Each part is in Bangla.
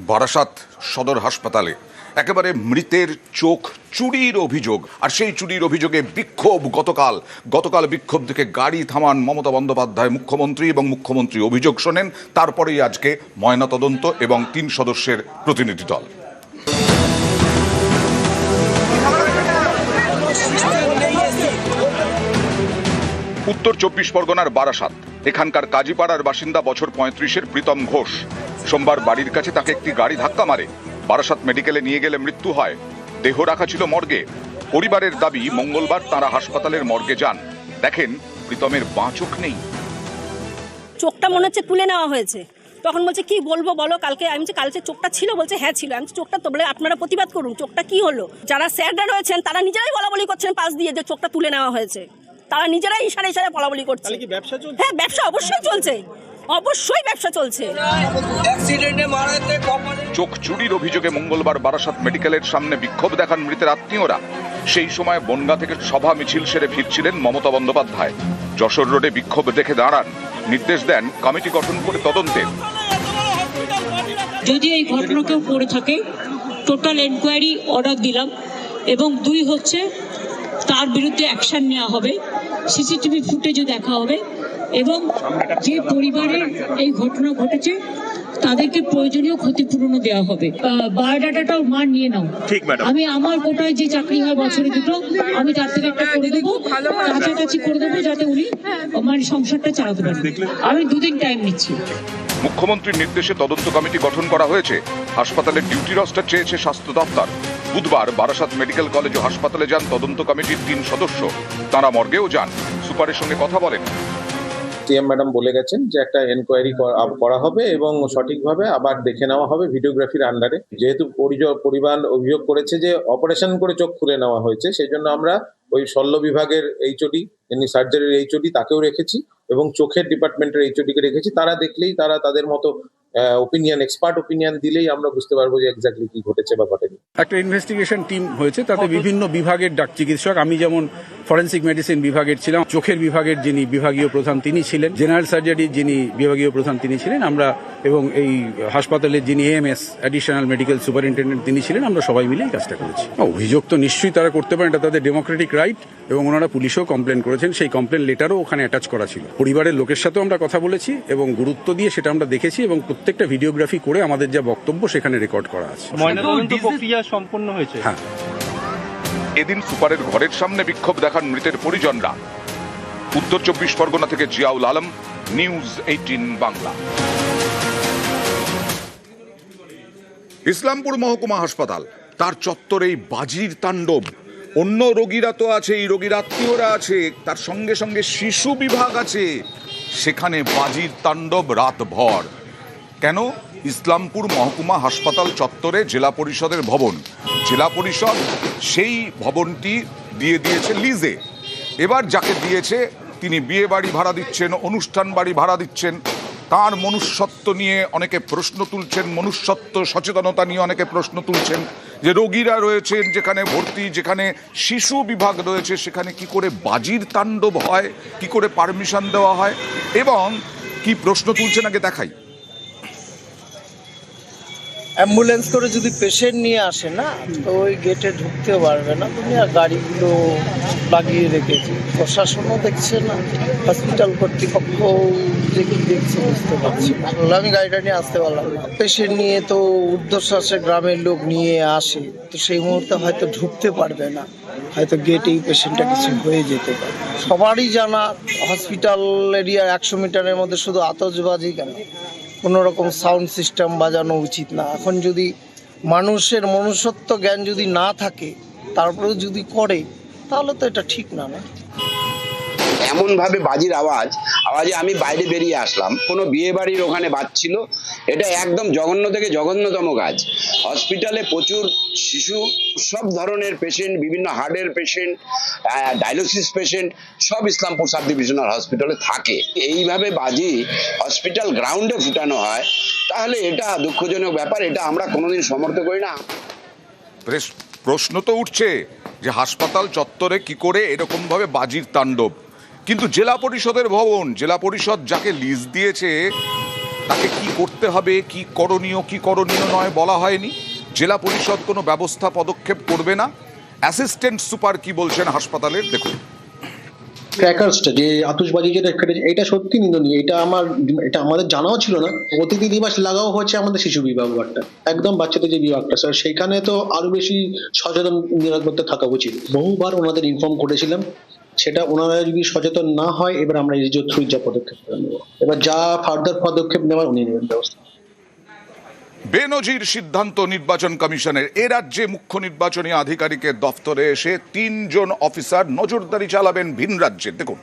বারাসাত সদর হাসপাতালে। একেবারে মৃতের চোখ চুরির অভিযোগ। আর সেই চুরির অভিযোগে বিক্ষোভ গতকাল। গতকাল বিক্ষোভ থেকে গাড়ি থামান মমতা বন্দ্যোপাধ্যায় মুখ্যমন্ত্রী এবং মুখ্যমন্ত্রী অভিযোগ শোনেন, তারপরেই আজকে ময়নাতদন্ত এবং তিন সদস্যের প্রতিনিধি দল। উত্তর চব্বিশ পরগনার বারাসাত। এখানকার কাজীপাড়ার বাসিন্দা বছর পঁয়ত্রিশের প্রীতম ঘোষ। সোমবার বাড়ির কাছে তাকে একটি গাড়ি ধাক্কা মারে। বারাসাত মেডিকেলে নিয়ে গেলে মৃত্যু হয়। দেহ রাখা ছিল মর্গে। পরিবারের দাবি মঙ্গলবার তারা হাসপাতালের মর্গে যান। দেখেন প্রীতমের বাঁ চোখ নেই। চোখটা মনে হচ্ছে তুলে নেওয়া হয়েছে। তখন বলছে কি বলব বলো কালকে আমি কালকে চোখটা ছিল বলছে হ্যাঁ ছিল। আমি চোখটা তো বলে আপনারা প্রতিবাদ করুন চোখটা কি হলো? যারা স্যাররা রয়েছেন তারা নিজেরাই বলা বলি করছেন পাশ দিয়ে যে চোখটা তুলে নেওয়া হয়েছে। তারা নিজেরাই ইশারা ইশারা বলা বলি করছে কি ব্যবসা চলছে? হ্যাঁ ব্যবসা অবশ্যই চলছে। অবশ্যই ব্যবসা চলছে। চোখ চুরির অভিযোগে মঙ্গলবার বারাসাত মেডিকেলের সামনে বিক্ষোভ দেখান মৃতের আত্মীয়রা। সেই সময় বনগা থেকে সভা মিছিল সেরে ফিরছিলেন মমতা বন্দ্যোপাধ্যায়। যশোর রোডে বিক্ষোভ দেখে দাঁড়ান। নির্দেশ দেন কমিটি গঠন করে তদন্তের যদি এই ঘটনা কেউ করে থাকে টোটাল এনকোয়ারি অর্ডার দিলাম এবং দুই হচ্ছে তার বিরুদ্ধে অ্যাকশন নেওয়া হবে। সিসিটিভি ফুটেজও দেখা হবে। এবং যে পরিবারে এই ঘটনা ঘটেছে তাদেরকে প্রয়োজনীয় ক্ষতিপূরণও দেওয়া হবে। বায়োডাটাটাও মা নিয়ে নাও। ঠিক আমি আমার কোটায় যে চাকরি হয় বছরে দুটো আমি তার থেকে একটা করে দেবো কাছাকাছি করে দেবো যাতে উনি আমার সংসারটা চালাতে পারেন আমি দুদিন টাইম নিচ্ছি। মুখ্যমন্ত্রীর নির্দেশে তদন্ত কমিটি গঠন করা হয়েছে। হাসপাতালের ডিউটি রস্টার চেয়েছে স্বাস্থ্য দপ্তর। বুধবার বারাসাত মেডিকেল কলেজ ও হাসপাতালে যান তদন্ত কমিটির তিন সদস্য। তারা মর্গেও যান। সুপারের সঙ্গে কথা বলেন। সিএম ম্যাডাম বলে গেছেন যে একটা এনকোয়ারি করা হবে এবং সঠিকভাবে আবার দেখে নেওয়া হবে ভিডিওগ্রাফির আন্ডারে যেহেতু পরিবার অভিযোগ করেছে যে অপারেশন করে চোখ খুলে নেওয়া হয়েছে সেই জন্য আমরা ওই শল্য বিভাগের এইচওডি যিনি সার্জারির এইচওডি তাকেও রেখেছি এবং চোখের ডিপার্টমেন্টের এইচওডি কে রেখেছি। তারা দেখলেই তারা তাদের মতো ওপিনিয়ন এক্সপার্ট ওপিনিয়ন দিলেই আমরা বুঝতে পারব যে এক্স্যাক্টলি কি ঘটেছে বা ঘটেনি। একটা ইনভেস্টিগেশন টিম হয়েছে তাতে বিভিন্ন বিভাগের ডাক চিকিৎসক আমি যেমন ফরেন্সিক মেডিসিন বিভাগের ছিলাম। চোখের বিভাগের যিনি বিভাগীয় প্রধান তিনি ছিলেন। জেনারেল সার্জারি যিনি বিভাগীয় প্রধান তিনি ছিলেন। আমরা এবং এই হাসপাতালের যিনি এএমএস অ্যাডিশনাল মেডিকেল সুপারিনটেন্ডেন্ট তিনি ছিলেন আমরা সবাই মিলে এই কাজটা করেছি। অভিযোগ তো নিশ্চয়ই তারা করতে পারেন এটা তাদের ডেমোক্রেটিক রাইট এবং ওনারা পুলিশেও কমপ্লেন করেছেন। সেই কমপ্লেন লেটারও ওখানে অ্যাটাচ করা ছিল। পরিবারের লোকের সাথেও আমরা কথা বলেছি এবং গুরুত্ব দিয়ে সেটা আমরা দেখেছি এবং প্রত্যেকটা ভিডিওগ্রাফি করে আমাদের যা বক্তব্য সেখানে রেকর্ড করা আছে। ময়নাতদন্ত প্রক্রিয়া সম্পন্ন হয়েছে? হ্যাঁ। এদিন সুপারের ঘরের সামনে বিক্ষোভ দেখান মৃতের পরিজনরা। উত্তর চব্বিশ পরগনা থেকে জিয়াউল আলম, নিউজ এইটিন বাংলা। ইসলামপুর মহকুমা হাসপাতাল, তার চত্বরেই বাজির তাণ্ডব। অন্য রোগীরা তো আছে, এই রোগীর আত্মীয়রা আছে, তার সঙ্গে সঙ্গে শিশু বিভাগ আছে। সেখানে বাজির তাণ্ডব রাতভর। কেন? ইসলামপুর মহকুমা হাসপাতাল চত্বরে জেলা পরিষদের ভবন। জেলা পরিষদ সেই ভবনটি দিয়ে দিয়েছে লিজে। এবার যাকে দিয়েছে, তিনি বিয়ে বাড়ি ভাড়া দিচ্ছেন, অনুষ্ঠান বাড়ি ভাড়া দিচ্ছেন। তার মনুষ্যত্ব নিয়ে অনেকে প্রশ্ন তুলছেন, মনুষ্যত্ব সচেতনতা নিয়ে অনেকে প্রশ্ন তুলছেন যে রোগীরা রয়েছেন যেখানে ভর্তি, যেখানে শিশু বিভাগ রয়েছে, সেখানে কি করে বাজির তাণ্ডব হয়, কি করে পারমিশন দেওয়া হয়, এবং কি প্রশ্ন তুলছেন আগে দেখাই। অ্যাম্বুলেন্স করে যদি পেশেন্ট নিয়ে আসে না, তো ওই গেটে ঢুকতে পারবে না। তুমি আর গাড়িগুলো লাগিয়ে রেখেছি। প্রশাসনও দেখছে না হসপিটাল কর্তৃপক্ষ যে কি দেখছে বুঝতে পারছি না। আমি গাড়িটা নিয়ে আসতে পারলাম পেশেন্ট নিয়ে তো ঊর্ধ্বশ্বাসে গ্রামের লোক নিয়ে আসে, তো সেই মুহূর্তে হয়তো ঢুকতে পারবে না। হয়তো গেটেই পেশেন্টটা কিছু হয়ে যেতে পারে। সবারই জানা হসপিটাল এরিয়ার একশো মিটারের মধ্যে শুধু আতসবাজি কেন? কোনো রকম সাউন্ড সিস্টেম বাজানো উচিত না। এখন যদি মানুষের মনুষ্যত্ব জ্ঞান যদি না থাকে, তারপরেও যদি করে, তাহলে তো এটা ঠিক না না। এমন ভাবে বাজির আওয়াজ, আওয়াজে আমি বাইরে বেরিয়ে আসলাম। কোনো বিয়ে বাড়ির ওখানে বাজছিল এটা একদম জঘন্য থেকে জঘন্যতম কাজ। হসপিটালে প্রচুর শিশু, সব ধরনের পেশেন্ট বিভিন্ন হার্টের পেশেন্ট ডায়ালিসিস পেশেন্ট সব ইসলামপুর সাব ডিভিশনাল হসপিটালে থাকে। এইভাবে বাজি হসপিটাল গ্রাউন্ডে ফুটানো হয়। তাহলে এটা দুঃখজনক ব্যাপার, এটা আমরা কোনোদিন সমর্থ করি না। প্রশ্ন তো উঠছে যে হাসপাতাল চত্বরে কি করে এরকমভাবে বাজির তাণ্ডব? কিন্তু জেলা পরিষদের ভবন, জেলা পরিষদ যাকে লিজ দিয়েছে, তাকে কি করতে হবে, কি করণীয় কি করণীয় নয় বলা হয়নি। জেলা পরিষদ কোনো ব্যবস্থা পদক্ষেপ করবে না। অ্যাসিস্ট্যান্ট সুপার কি বলছেন হাসপাতালের? দেখুন। ক্র্যাকার্সটা যে আতশবাজি যেটা কেটেছে এটা সত্যি নিন্দনীয়। এটা আমার, এটা আমাদের জানাও ছিল না। অতিথি দিবস লাগাও হচ্ছে আমাদের শিশু বিভাগ ওয়ার্ডটা একদম বাচ্চাদের যে বিভাগটা স্যার সেখানে তো আরও বেশি সচেতন নিরাপত্তা থাকা উচিত। বহুবার ওনাদের ইনফর্ম করেছিলাম। সেটা ওনারা যদি সচেতন না হয়, এবার আমরা যে থ্রু যা পদক্ষেপ নেব। এবার যা ফার্দার পদক্ষেপ নেওয়ার উনি নেবেন ব্যবস্থা। বেনজির সিদ্ধান্ত নির্বাচন কমিশনের। এ রাজ্যে মুখ্য নির্বাচনী আধিকারিকের দফতরে এসে তিনজন অফিসার নজরদারি চালাবেন ভিন রাজ্যে। দেখুন।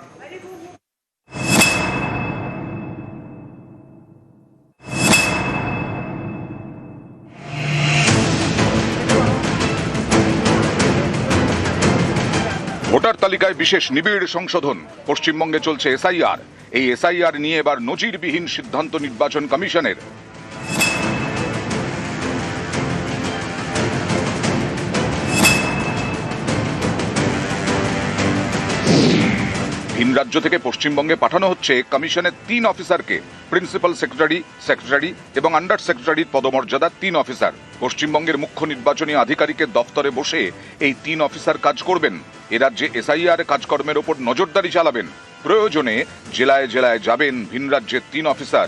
ভোটার তালিকায় বিশেষ নিবিড় সংশোধন। পশ্চিমবঙ্গে চলছে এসআইআর। এই এসআইআর নিয়ে এবার নজিরবিহীন সিদ্ধান্ত নির্বাচন কমিশনের। ভিন রাজ্য থেকে পশ্চিমবঙ্গে পাঠানো হচ্ছে কমিশনের তিন অফিসারকে, প্রিন্সিপাল সেক্রেটারি সেক্রেটারি এবং আন্ডার সেক্রেটারির পদমর্যাদার তিন অফিসার। পশ্চিমবঙ্গের মুখ্য নির্বাচনী আধিকারিকের দফতরে বসে এই তিন অফিসার কাজ করবেন। এ রাজ্যে এসআইআর কাজকর্মের ওপর নজরদারি চালাবেন। প্রয়োজনে জেলায় জেলায় যাবেন ভিন রাজ্যের তিন অফিসার।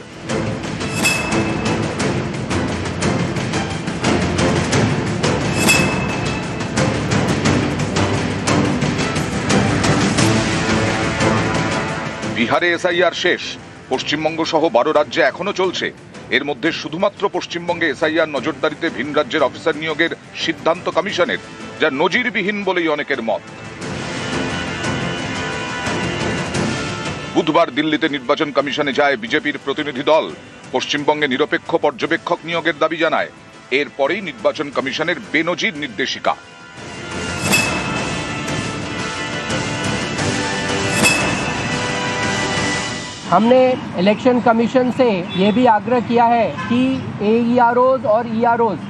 বিহারে এসআইআর শেষ। পশ্চিমবঙ্গ সহ বারো রাজ্যে এখনও চলছে। এর মধ্যে শুধুমাত্র পশ্চিমবঙ্গে এসআইআর নজরদারিতে ভিন রাজ্যের অফিসার নিয়োগের সিদ্ধান্ত কমিশনের, যা নজিরবিহীন বলেই অনেকের মত। বুধবার দিল্লিতে নির্বাচন কমিশনে যায় বিজেপির প্রতিনিধি দল। পশ্চিমবঙ্গে নিরপেক্ষ পর্যবেক্ষক নিয়োগের দাবি জানায়। এরপরেই নির্বাচন কমিশনের বেনজির নির্দেশিকা। हमने इलेक्शन कमीशन से ये भी आग्रह किया है कि ए और ई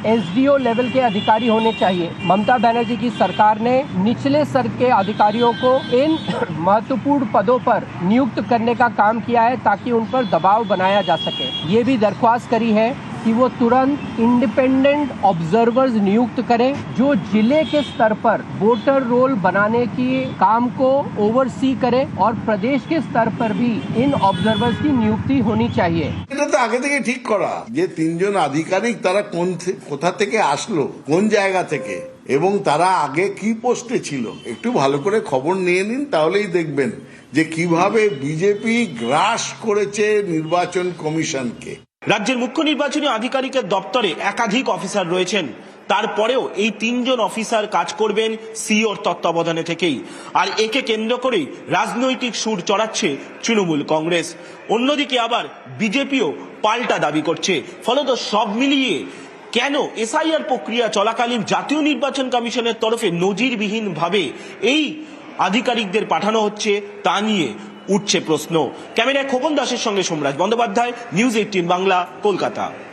एसडीओ लेवल के अधिकारी होने चाहिए। ममता बनर्जी की सरकार ने निचले स्तर के अधिकारियों को इन महत्वपूर्ण पदों पर नियुक्त करने का काम किया है ताकि उन पर दबाव बनाया जा सके। ये भी दरख्वास्त करी है कि वो तुरंत इंडिपेंडेंट ऑब्जर्वर्स नियुक्त करें जो जिले के स्तर पर वोटर रोल बनाने की काम को ओवरसी करें और प्रदेश के स्तर पर भी इन ऑब्जर्वर्स की नियुक्ति होनी चाहिए এটা তো আগে থেকে ঠিক করা যে তিনজন আধিকারিক তারা কোন থে- কোথা থেকে আসলো কোন জায়গা থেকে এবং তারা আগে কি পোস্টে ছিল একটু ভালো করে খবর নিয়ে নিন তাহলেই দেখবেন যে কিভাবে বিজেপি গ্রাস করেছে নির্বাচন কমিশনকে রাজ্যের মুখ্য নির্বাচনী আধিকারিকের দপ্তরে একাধিক অফিসার রয়েছেন। তারপরেও এই তিনজন অফিসার কাজ করবেন সিওর তত্ত্বাবধানে থেকেই। আর একে কেন্দ্র করেই রাজনৈতিক সুর চড়াচ্ছে তৃণমূল কংগ্রেস। অন্যদিকে আবার বিজেপিও পাল্টা দাবি করছে। ফলত সব মিলিয়ে কেন এসআইআর প্রক্রিয়া চলাকালীন জাতীয় নির্বাচন কমিশনের তরফে নজিরবিহীনভাবে এই আধিকারিকদের পাঠানো হচ্ছে তা নিয়ে উঠছে প্রশ্ন। ক্যামেরায় খোকন দাসের সঙ্গে সোমরাজ বন্দ্যোপাধ্যায় নিউজ এইটিন বাংলা কলকাতা।